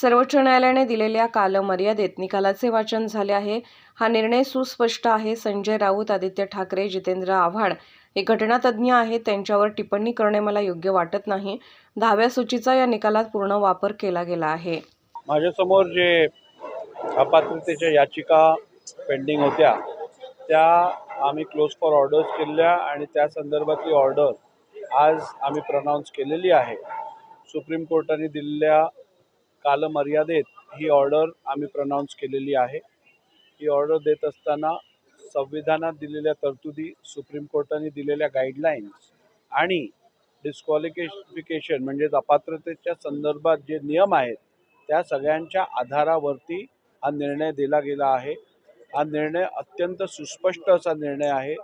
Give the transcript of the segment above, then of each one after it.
सर्वोच्च न्यायालयाने दिलेल्या कालमर्यादेत निकालाचे वाचन झाले आहे. हा निर्णय सुस्पष्ट आहे. संजय राऊत आदित्य ठाकरे जितेंद्र आव्हाड हे घटनातज्ज्ञ आहेत. त्यांच्यावर टिप्पणी करणे मला योग्य वाटत नाही. दहाव्या सूचीचा या निकालात पूर्ण वापर केला गेला आहे. माझ्यासमोर जे अपात्रतेच्या याचिका पेंडिंग होत्या त्या आम्ही क्लोज फॉर ऑर्डर्स केल्या आणि त्या संदर्भातली ऑर्डर आज आम्ही प्रनाऊन्स केलेली आहे. सुप्रीम कोर्टाने दिलेल्या कालमर्यादेत ही ऑर्डर आम्ही प्रनाऊन्स केलेली आहे. ही ऑर्डर देत असताना संविधानात दिलेल्या तरतुदी सुप्रीम कोर्टाने दिलेल्या गाईडलाईन्स आणि डिस्क्वालिफिकेशन म्हणजेच अपात्रतेच्या संदर्भात जे नियम आहेत त्या सगळ्यांच्या आधारावरती हा निर्णय दिला गेला आहे. हा निर्णय अत्यंत सुस्पष्ट असा निर्णय आहे.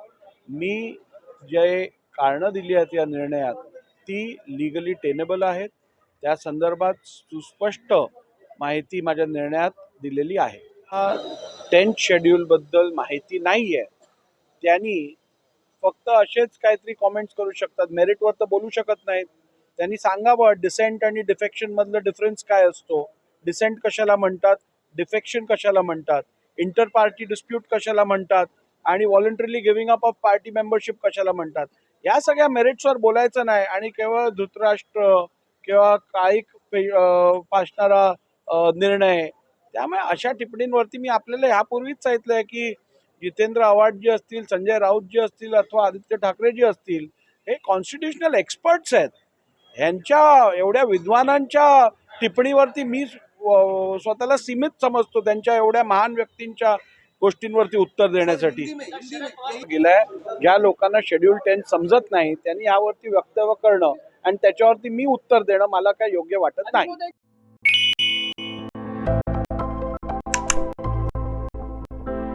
मी जे कारणं दिली आहेत या निर्णयात ती लिगली टेनेबल आहेत. त्या संदर्भात सुस्पष्ट माहिती माझ्या निर्णयात दिलेली आहे. हा टेन्थ शेड्यूलबद्दल माहिती नाही आहे त्यांनी फक्त असेच काहीतरी कॉमेंट्स करू शकतात. मेरिटवर तर बोलू शकत नाहीत. त्यांनी सांगावं डिसेंट आणि डिफेक्शनमधलं डिफरन्स काय असतो? डिसेंट कशाला म्हणतात? डिफेक्शन कशाला म्हणतात? इंटर पार्टी डिस्प्यूट कशाला म्हणतात? आणि voluntarily giving up of party membership कशाला म्हणतात? या सगळ्या मेरिट्सवर बोलायचं नाही आणि केवळ धृतराष्ट्र किंवा काळीक फासणारा पासणारा निर्णय. त्यामुळे अशा टिप्पणींवरती मी आपल्याला ह्यापूर्वीच सांगितलं आहे की जितेंद्र आव्हाड जे असतील संजय राऊत जे असतील अथवा आदित्य ठाकरे जे असतील हे कॉन्स्टिट्युशनल एक्सपर्ट्स आहेत. ह्यांच्या एवढ्या विद्वानांच्या टिप्पणीवरती मी स्वतःला सीमित समजतो त्यांच्या एवढ्या महान व्यक्तींच्या गोष्टींवरती उत्तर देण्यासाठी. गेलाय ज्या लोकांना शेड्यूल टेन समजत नाही त्यांनी यावरती वक्तव्य करणं आणि त्याच्यावरती मी उत्तर देणं मला काय योग्य वाटत नाही.